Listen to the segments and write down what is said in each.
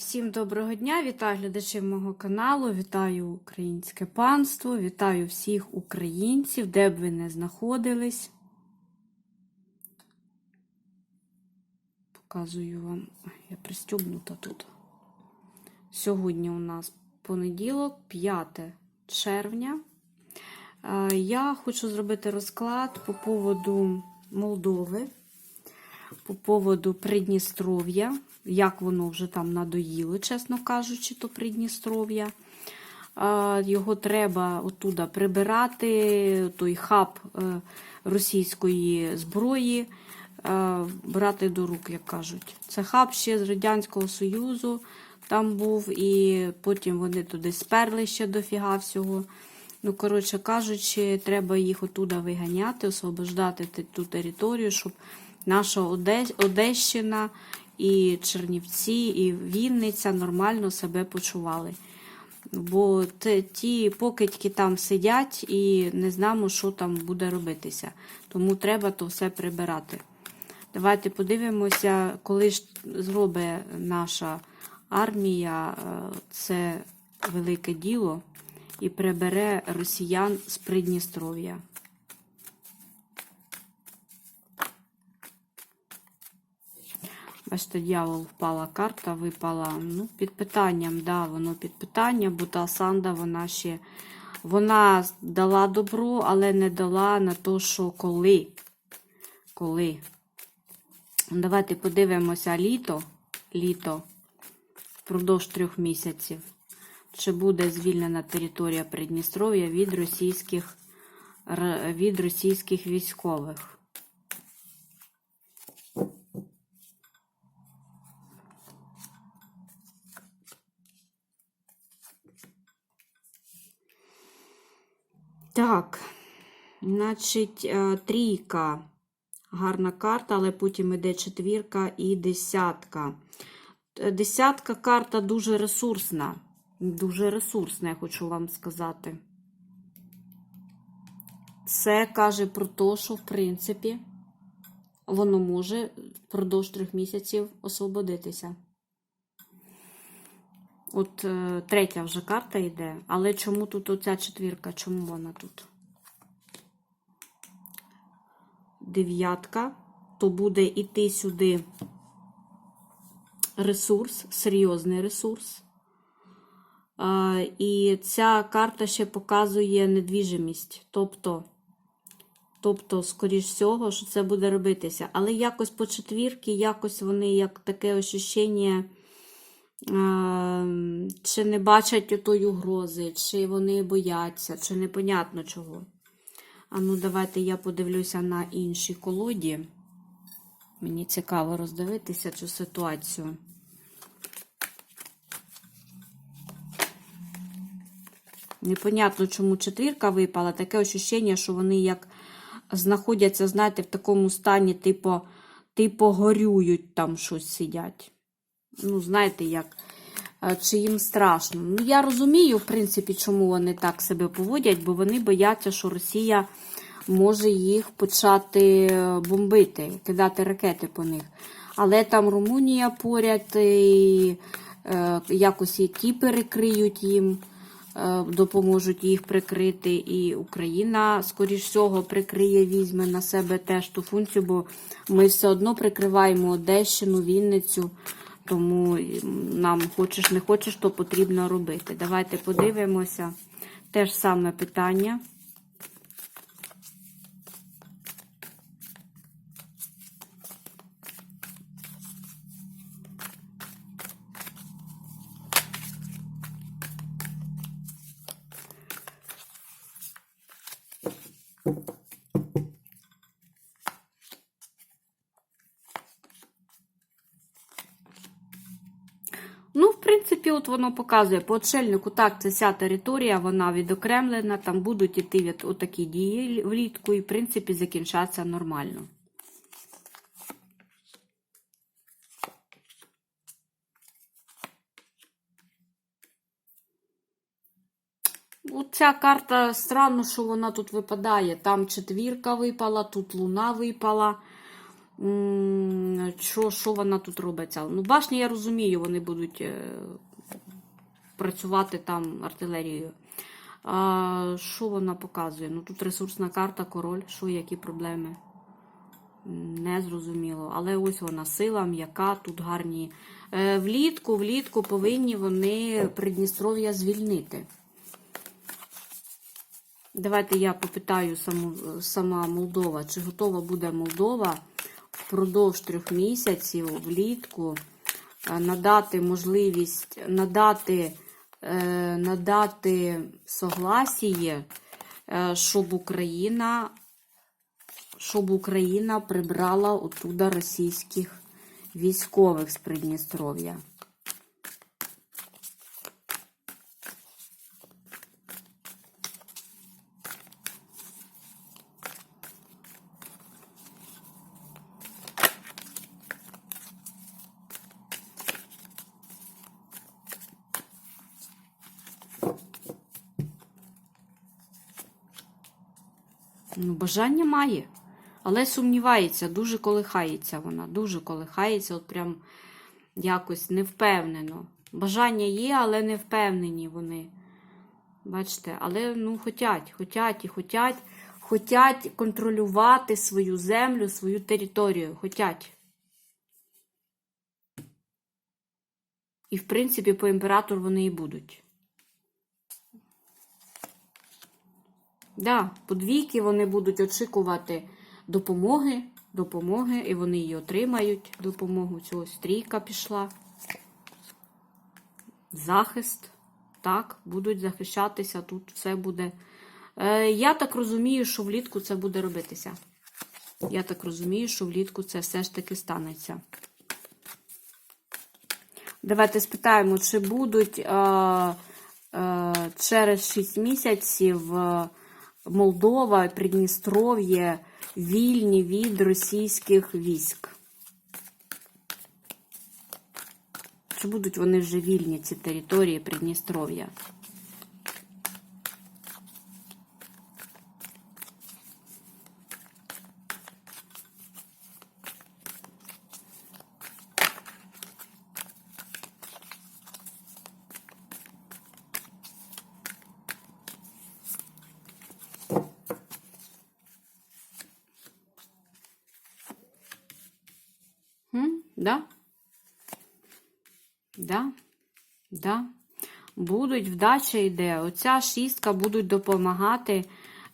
Всім доброго дня, вітаю глядачів мого каналу, вітаю українське панство, вітаю всіх українців, де б ви не знаходились. Показую вам, я пристюбнута тут. Сьогодні у нас понеділок, 5 червня. Е, Я хочу зробити розклад по поводу Молдови, по поводу Придністров'я, як воно вже там надоїло, чесно кажучи, то Придністров'я. Його треба оттуда прибирати, той хаб е, російської зброї, е, брати до рук, як кажуть. Це хаб ще з Радянського Союзу там був, і потім вони туди сперли ще дофіга всього. Ну, коротше кажучи, треба їх отуда виганяти, освобождати ту територію, щоб наша Одещина і Чернівці, і Вінниця нормально себе почували. Бо ті покидьки там сидять і не знаємо, що там буде робитися. Тому треба то все прибирати. Давайте подивимося, коли ж зробить наша армія е, це велике діло і прибере росіян з Придністров'я. Бачите, дьявол впала карта, випала. Ну, під питанням, да, воно під питанням, бо та Санда, вона ще вона дала добро, але не дала на те, що коли. Коли. Давайте подивимося літо. Літо впродовж трьох місяців. Чи буде звільнена територія Придністров'я від російських, від російських військових? Так, значить, е, трійка. Гарна карта, але потім іде четвірка і десятка. Е, Десятка карта дуже ресурсна. Дуже ресурсна, я хочу вам сказати. Це каже про те, що, в принципі, воно може впродовж трьох місяців освободитися. От е, третя вже карта йде. Але чому тут оця четвірка? Чому вона тут? Дев'ятка, то буде йти сюди ресурс, серйозний ресурс. І ця карта ще показує недвіжимість. Тобто, тобто, скоріш всього, що це буде робитися. Але якось по четвірки, якось вони як таке ощущення, чи не бачать отої угрози, чи вони бояться, чи непонятно чого. А ну, давайте я подивлюся на іншій колоді. Мені цікаво роздивитися цю ситуацію. Непонятно, чому четвірка випала. Таке ощущення, що вони як знаходяться, знаєте, в такому стані, типу, типу горюють там щось сидять. Ну, знаєте, як, е, чи їм страшно. Ну, я розумію, в принципі, чому вони так себе поводять, бо вони бояться, що Росія може їх почати е, бомбити, кидати ракети по них. Але там Румунія поряд, і е, якось і ті перекриють їм, е, допоможуть їх прикрити. І Україна, скоріш всього, прикриє, візьме на себе теж ту функцію, бо ми все одно прикриваємо Одещину, Вінницю. Тому нам хочеш не хочеш, то потрібно робити. Давайте подивимося. Те ж саме питання. Ну, в от воно показує по отшельнику, так, це вся територія, вона відокремлена, там будуть іти від отакі дії влітку, і, в принципі, закінчаться нормально. Ця карта странно, що вона тут випадає. Там четвірка випала, тут луна випала. Що, що вона тут робиться? Ну, башні, я розумію, вони будуть е, працювати там артилерією. А, що вона показує? Ну, тут ресурсна карта, король, що, які проблеми? Не зрозуміло. Але ось вона сила, м'яка, тут гарні. Е, влітку, влітку повинні вони Придністров'я звільнити. Давайте я попитаю саму, сама Молдова, чи готова буде Молдова впродовж трьох місяців влітку е, надати можливість надати, надати согласіє, е, щоб Україна, щоб Україна прибрала оттуда російських військових з Придністров'я. Бажання має, але сумнівається, дуже колихається вона, дуже колихається, от прям якось невпевнено. Бажання є, але не впевнені вони. Бачите, але ну хотять, хотять і хотять, хотять контролювати свою землю, свою територію. Хотять. І, в принципі, по імператору вони і будуть. Да, подвійки вони будуть очікувати допомоги, допомоги, і вони її отримають допомогу. Цього стрійка пішла. Захист. Так, будуть захищатися, тут все буде. Е, я так розумію, що влітку це буде робитися. Я так розумію, що влітку це все ж таки станеться. Давайте спитаємо, чи будуть е, е, через 6 місяців е, Молдова Придністров'я вільні від російських військ. Чи будуть вони вже вільні, ці території Придністров'я? Да? Да? Да. Будуть, вдача йде. Оця шістка будуть допомагати.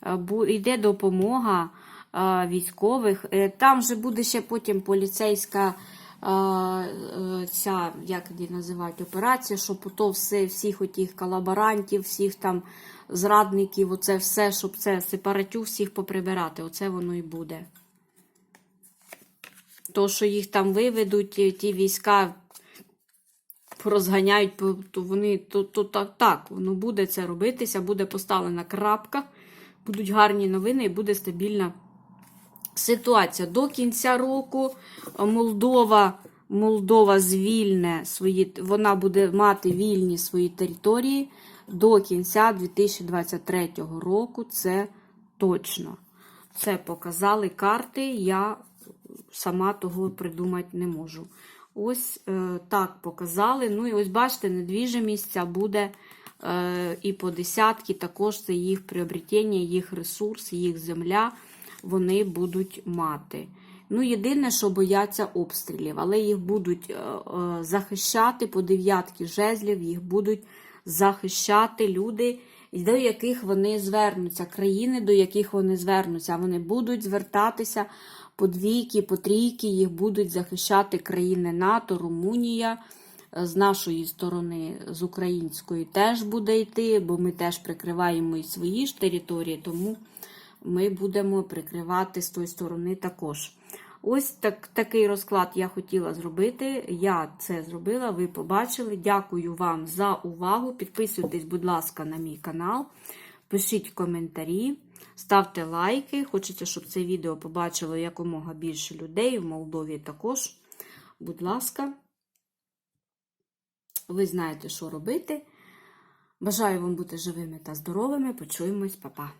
е, Йде допомога е, військових. Е, Там же буде ще потім поліцейська ця, як її називають, операція, щоб то все, всіх отих колаборантів, всіх там зрадників, оце все, щоб це сепаратю всіх поприбирати. Оце воно і буде. То, що їх там виведуть, ті ті війська розганяють, то вони то, то так, так, воно буде це робитися, буде поставлена крапка, будуть гарні новини і буде стабільна ситуація. До кінця року е, Молдова, Молдова звільне свої, вона буде мати вільні свої території до кінця 2023 року. Це точно. Це показали карти. Я сама того придумати не можу. Ось е, так показали. Ну і ось бачите, недвіжимість буде е, і по десятки, також це їх приобретення, їх ресурс, їх земля вони будуть мати. Ну, єдине, що бояться обстрілів, але їх будуть е, е, захищати по дев'ятки жезлів, їх будуть захищати люди, до яких вони звернуться, країни, до яких вони звернуться. Вони будуть звертатися по двійки, по трійки, їх будуть захищати країни НАТО, Румунія. Е, З нашої сторони, з української, теж буде йти, бо ми теж прикриваємо і свої ж території, тому ми будемо прикривати з тої сторони також. Ось так, такий розклад я хотіла зробити. Я це зробила, ви побачили. Дякую вам за увагу. Підписуйтесь, будь ласка, на мій канал. Пишіть коментарі, ставте лайки. Хочеться, щоб це відео побачило якомога більше людей. В Молдові також. Будь ласка, ви знаєте, що робити. Бажаю вам бути живими та здоровими. Почуємось, Па-па.